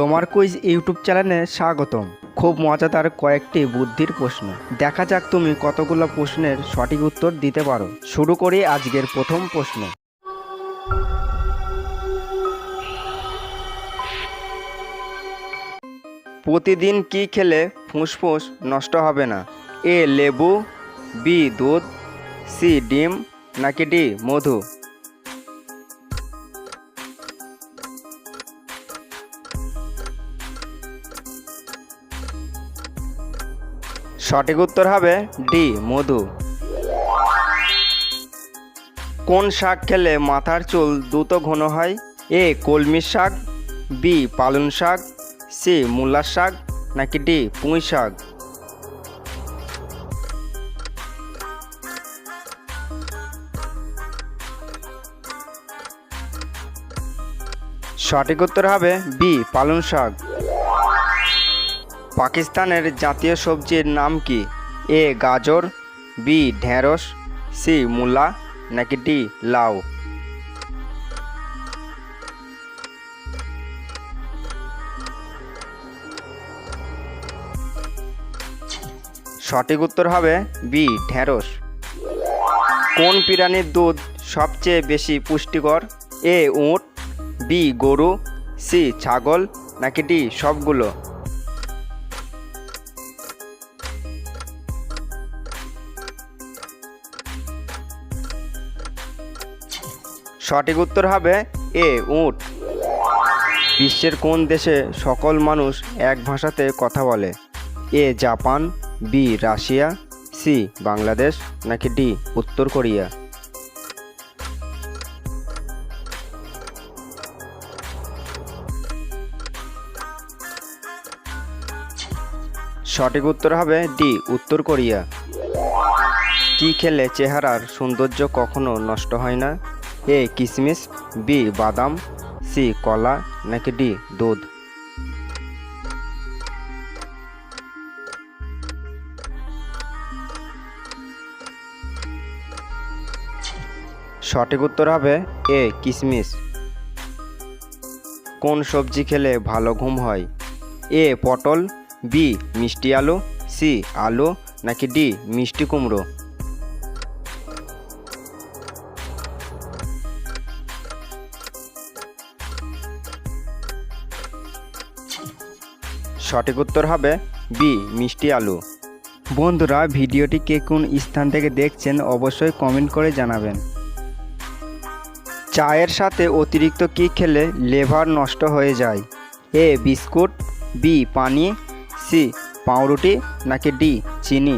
তোমার quiz YouTube চ্যানেলে স্বাগতম। খুব মজাদার কয়েকটি বুদ্ধির প্রশ্ন। দেখা যাক তুমি কতগুলো প্রশ্নের সঠিক উত্তর দিতে পারো। শুরু করি আজকের প্রথম প্রশ্ন। প্রতিদিন কি খেলে ফুসফুস নষ্ট হবে না? এ, লেবু, বি, দুধ, সি, ডিম, নাকি ডি, মধু? সঠিক উত্তর হবে ডি, মধু। কোন শাক খেলে মাথার চুল দ্রুত ঘন হয়? এ, কলমি শাক, বি, পালং শাক, সি, মূলার শাক, নাকি ডি, পুঁই শাক? সঠিক উত্তর হবে বি, পালং শাক। পাকিস্তানের জাতীয় সবজির নাম কি? এ, গাজর, বি, ঢেঁড়স, সি, মূলা, নাকি ডি, লাউ? সঠিক উত্তর হবে বি, ঢেঁড়স। কোন প্রাণীর দুধ সবচেয়ে বেশি পুষ্টিকর? এ, উট, বি, গরু, সি, ছাগল, নাকি ডি, সবগুলো? সঠিক উত্তর হবে এ, উট। বিশ্বের কোন দেশে সকল মানুষ এক ভাষাতে কথা বলে? A, Japan, B, Russia, C, Bangladesh, নাকি ডি, উত্তর কোরিয়া? সঠিক উত্তর হবে ডি, উত্তর কোরিয়া। কি খেলে চেহারার সৌন্দর্য কখনো নষ্ট হয় না? এ কিশমিশ বি বাদাম, সি কলা, নাকি ডি দুধ? সঠিক উত্তর হবে এ কিশমিশ কোন সবজি খেলে ভালো ঘুম হয়? এ পটল, বি মিষ্টি আলু, সি আলু, নাকি ডি মিষ্টি কুমড়ো? সঠিক উত্তর হবে বি, মিষ্টি আলু। বন্ধুরা, ভিডিওটি কে কোন স্থান থেকে দেখছেন অবশ্যই কমেন্ট করে জানাবেন। চায়ের সাথে অতিরিক্ত কি খেলে লেভার নষ্ট হয়ে যায়? এ, বিস্কুট, বি, পানি, সি, পাউরুটি, নাকি ডি, চিনি?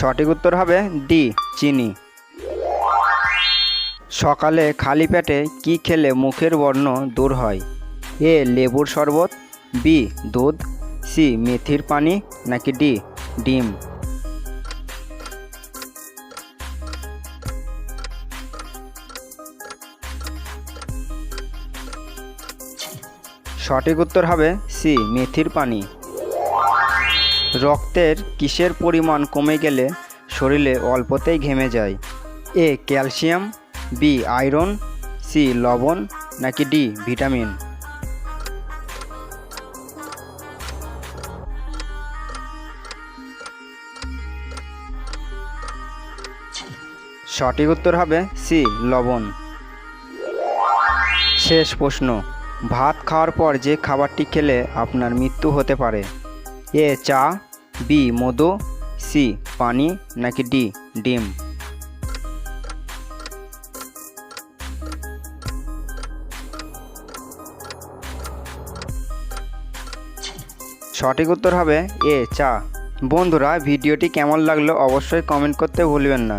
সঠিক উত্তর হবে ডি, চিনি। সকালে খালি পেটে কি খেলে মুখের বর্ণ দূর হয়? এ, লেবুর শরবত, বি, দুধ, সি, মেথির পানি, নাকি ডি, ডিম? সঠিক উত্তর হবে সি, মেথির পানি। রক্তের কিসের পরিমাণ কমে গেলে শরীরে অল্পতেই ঘেমে যায়। A calcium, B iron, C লবণ, নাকি ডি ভিটামিন? সঠিক উত্তর হবে সি লবণ। শেষ প্রশ্ন, ভাত খাওয়ার পর যে খাবারটি খেলে আপনার মৃত্যু হতে পারে? এ চা, বি মধু, সি পানি, নাকি ডি ডিম? সঠিক উত্তর হবে এ চা। বন্ধুরা, ভিডিওটি কেমন লাগল অবশ্যই কমেন্ট করতে ভুলবেন না।